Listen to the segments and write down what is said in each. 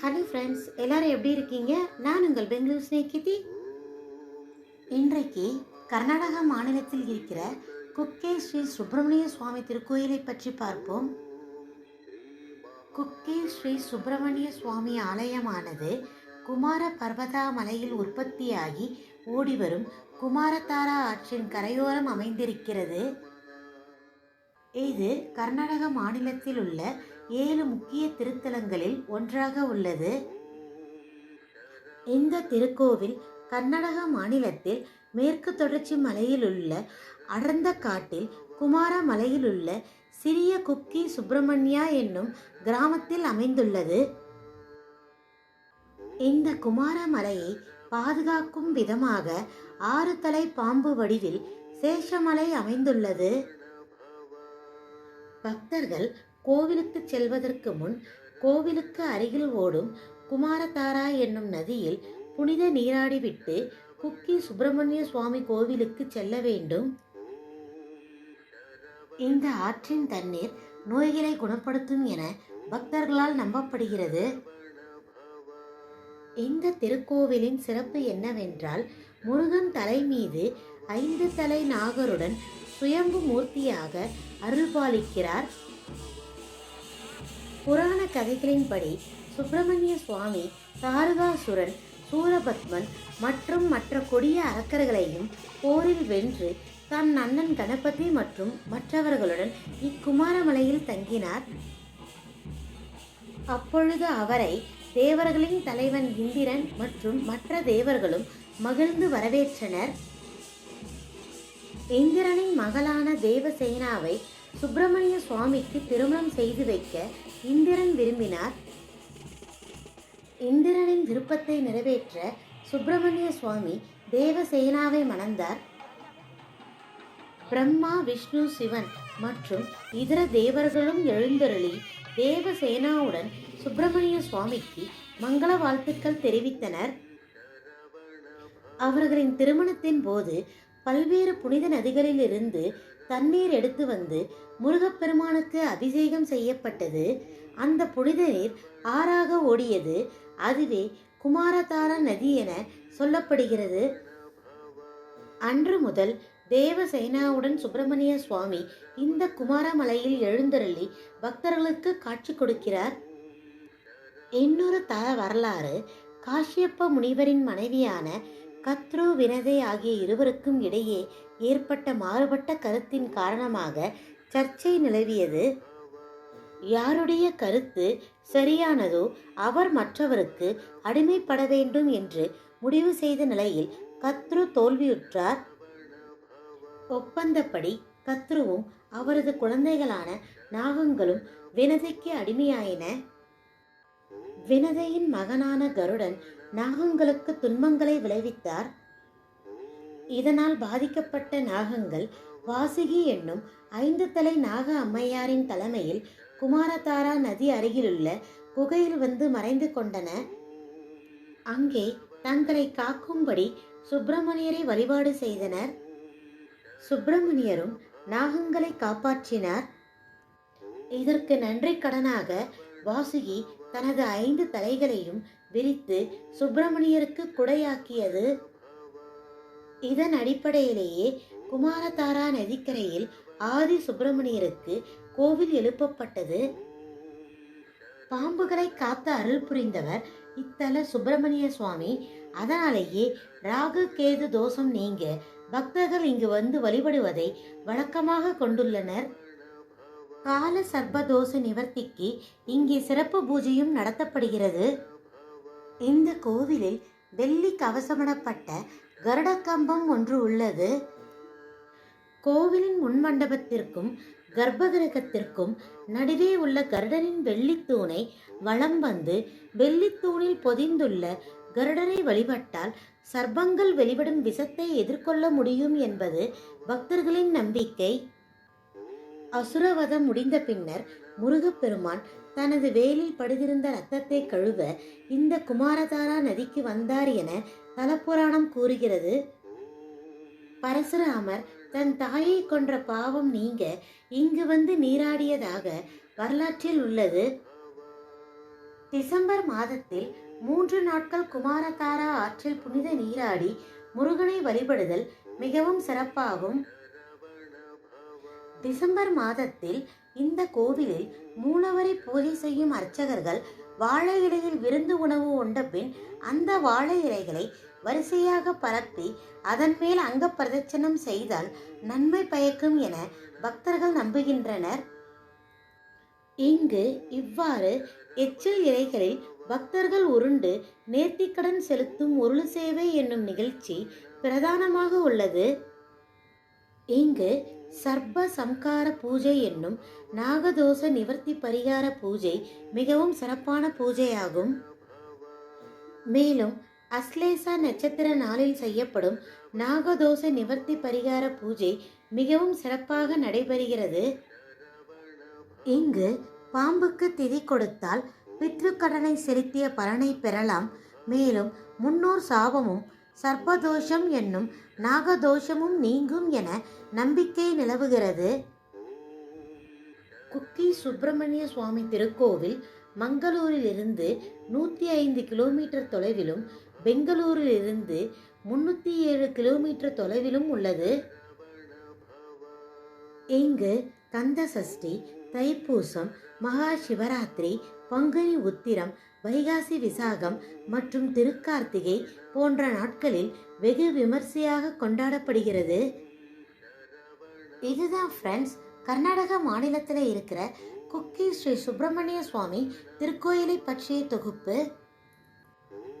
Hello friends எல்லாரும் எப்படி இருக்கீங்க? நான் உங்கள் பெங்களூர் ஸ்னேகிதி இன்றைக்கு கர்நாடகா மாநிலத்தில் இருக்கிற குக்கே ஸ்ரீ சுப்பிரமணிய சுவாமி திருக்கோயிலை பற்றி பார்ப்போம். குக்கே ஸ்ரீ சுப்பிரமணிய சுவாமி ஆலயமானது குமார பர்வதா மலையில் உற்பத்தியாகி ஓடிவரும் குமாரதாரா ஆற்றின் கரையோரம் அமைந்திருக்கிறது. இது கர்நாடக மாநிலத்தில் உள்ள ஏழு முக்கிய திருத்தலங்களில் ஒன்றாக உள்ளது. இந்த திருக்கோவில் கர்நாடக மாநிலத்தில் மேற்கு தொடர்ச்சி மலையில் உள்ள அடர்ந்த காட்டில் குமார மலையில் உள்ள சிறிய குக்கி சுப்பிரமணியா என்னும் கிராமத்தில் அமைந்துள்ளது. இந்த குமார மலையை பாதுகாக்கும் விதமாக ஆறு தலை பாம்பு வடிவில் சேஷமலை அமைந்துள்ளது. பக்தர்கள் கோவிலுக்கு செல்வதற்கு முன் கோவிலுக்கு அருகில் ஓடும் குமாரதாரா என்னும் நதியில் புனித நீராடிவிட்டு குக்கி சுப்பிரமணிய சுவாமி கோவிலுக்கு செல்ல வேண்டும். இந்த ஆற்றின் தண்ணீர் நோய்களை குணப்படுத்தும் என பக்தர்களால் நம்பப்படுகிறது. இந்த திருக்கோவிலின் சிறப்பு என்னவென்றால் முருகன் தலை மீது ஐந்து தலை நாகருடன் சுயம்பு மூர்த்தியாக அருள்பாலிக்கிறார். புராண கதைகளின்படி சுப்பிரமணிய சுவாமி தாரகாசுரன் சூரபத்மன் மற்றும் மற்ற கொடிய அரக்கர்களையும் போரில் வென்று தன் அண்ணன் கணபதி மற்றும் மற்றவர்களுடன் இக்குமாரமலையில் தங்கினார். அப்பொழுது அவரை தேவர்களின் தலைவன் இந்திரன் மற்றும் மற்ற தேவர்களும் மகிழ்ந்து வரவேற்றனர். இந்திரனின் மகளான தேவசேனாவை சுப்பிரமணிய சுவாமிக்கு திருமணம் செய்து வைக்க இந்திரன் விரும்பினார். இந்திரனின் விருப்பத்தை நிறைவேற்ற சுப்பிரமணிய சுவாமி தேவசேனாவை மணந்தார். பிரம்மா விஷ்ணு சிவன் மற்றும் இதர தேவர்களும் எழுந்தருளி தேவசேனாவுடன் சுப்பிரமணிய சுவாமிக்கு மங்கள வாழ்த்துக்கள் தெரிவித்தனர். அவர்களின் திருமணத்தின் போது பல்வேறு புனித நதிகளிலிருந்து தண்ணீர் எடுத்து வந்து முருகப்பெருமானுக்கு அபிஷேகம் செய்யப்பட்டது. அந்த புனித நீர் ஆறாக ஓடியது. அதுவே குமாரதாரா நதி என சொல்லப்படுகிறது. அன்று முதல் தேவசேனாவுடன் சுப்பிரமணிய சுவாமி இந்த குமாரமலையில் எழுந்தருளி பக்தர்களுக்கு காட்சி கொடுக்கிறார். இன்னொரு தர வரலாறு காஷ்யப்ப முனிவரின் மனைவியான கத்ரு வினதை ஆகிய இருவருக்கும் இடையே ஏற்பட்ட மாறுபட்ட கருத்தின் காரணமாக சர்ச்சை நிலவியது. யாருடைய கருத்து சரியானதோ அவர் மற்றவருக்கு அடிமைப்பட வேண்டும் என்று முடிவு செய்த நிலையில் கத்ரு தோல்வியுற்றார். ஒப்பந்தப்படி கத்ருவும் அவரது குழந்தைகளான நாகங்களும் வினதைக்கு அடிமையாயின. வினதையின் மகனான கருடன் நாகங்களுக்கு துன்பங்களை விளைவித்தார். இதனால் பாதிக்கப்பட்ட நாகங்கள் வாசுகி என்னும் ஐந்து தலை நாக அம்மையாரின் தலைமையில் குமாரதாரா நதி அருகிலுள்ள குகையில் வந்து மறைந்து கொண்டன. அங்கே தங்களை காக்கும்படி சுப்பிரமணியரை வழிபாடு செய்தனர். சுப்பிரமணியரும் நாகங்களை காப்பாற்றினார். இதற்கு நன்றி கடனாக வாசுகி தனது ஐந்து தலைகளையும் விரித்து சுப்பிரமணியருக்கு குடையாக்கியது. இதன் அடிப்படையிலேயே குமாரதாரா நதிக்கரையில் ஆதி சுப்பிரமணியருக்கு கோவில் எழுப்பப்பட்டது. பாம்புகளை காத்து அருள் புரிந்தவர் இத்தல சுப்பிரமணிய சுவாமி. அதனாலேயே ராகு கேது தோஷம் நீங்க பக்தர்கள் இங்கு வந்து வழிபடுவதை வழக்கமாக கொண்டுள்ளனர். கால சர்ப்பதோஷ நிவர்த்திக்கு இங்கே சிறப்பு பூஜையும் நடத்தப்படுகிறது. இந்த கோவிலில் வெள்ளி கவசமிடப்பட்ட கருடக்கம்பம் ஒன்று உள்ளது. கோவிலின் முன்மண்டபத்திற்கும் கர்ப்பகிரகத்திற்கும் நடுவே உள்ள கருடனின் வெள்ளித்தூணை வலம் வந்து வெள்ளித்தூணில் பொதிந்துள்ள கருடனை வழிபட்டால் சர்ப்பங்கள் வெளிப்படும் விஷத்தை எதிர்கொள்ள முடியும் என்பது பக்தர்களின் நம்பிக்கை. அசுரவதம் முடிந்த பின்னர் முருகப்பெருமான் தனது வேலில் படுதிருந்த ரத்தத்தை கழுவ இந்த குமாரதாரா நதிக்கு வந்தார் என தலப்புராணம் கூறுகிறது. பரசுராமர் தன் தாயை கொன்ற பாவம் நீங்க இங்கு வந்து நீராடியதாக வரலாற்றில் உள்ளது. டிசம்பர் மாதத்தில் மூன்று நாட்கள் குமாரதாரா ஆற்றில் புனித நீராடி முருகனை வழிபடுதல் மிகவும் சிறப்பாகும். டிசம்பர் மாதத்தில் இந்த கோவிலில் மூலவரை பூஜை செய்யும் அர்ச்சகர்கள் வாழை இலையில் விருந்து உணவு உண்டபின் அந்த வாழை இலைகளை வரிசையாக பரப்பி அதன் மேல் அங்க பிரதட்சணம் செய்தால் நன்மை பயக்கும் என பக்தர்கள் நம்புகின்றனர். இங்கு இவ்வாறு எச்சில் இலைகளில் பக்தர்கள் உருண்டு நேர்த்திக்கடன் செலுத்தும் உருள் சேவை என்னும் நிகழ்ச்சி பிரதானமாக உள்ளது. இங்கு சர்ப்ப சம்கார பூஜை என்னும் நாகதோஷ நிவர்த்தி பரிகார பூஜை மிகவும் சிறப்பான பூஜையாகும். மேலும் அஸ்லேசா நட்சத்திர நாளில் செய்யப்படும் நாகதோஷ நிவர்த்தி பரிகார பூஜை மிகவும் சிறப்பாக நடைபெறுகிறது. இங்கு பாம்புக்கு திதி கொடுத்தால் பித்ருக்கடனை செலுத்திய பலனை பெறலாம். மேலும் முன்னோர் சாபமும் சர்ப்பதோஷம் என்னும் நாகதோஷமும் நீங்கும் என நம்பிக்கை நிலவுகிறது. குக்கி சுப்பிரமணிய சுவாமி திருக்கோவில் மங்களூரிலிருந்து நூற்றி ஐந்து கிலோமீட்டர் தொலைவிலும் பெங்களூரிலிருந்து முன்னூற்றி ஏழு கிலோமீட்டர் தொலைவிலும் உள்ளது. இங்கு கந்த சஷ்டி தைப்பூசம் மகா சிவராத்திரி பங்குனி உத்திரம் வைகாசி விசாகம் மற்றும் திருக்கார்த்திகை போன்ற நாட்களில் வெகு விமர்சையாக கொண்டாடப்படுகிறது. இதுதான் ஃப்ரெண்ட்ஸ் கர்நாடக மாநிலத்தில் இருக்கிற குக்கி ஸ்ரீ சுப்பிரமணிய சுவாமி திருக்கோயிலை பற்றிய தொகுப்பு.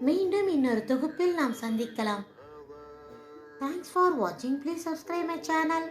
மீண்டும் இன்னொரு தொகுப்பில் நாம் சந்திக்கலாம். தேங்க்ஸ் ஃபார் வாட்சிங் ப்ளீஸ் சப்ஸ்கிரைப் மை சேனல்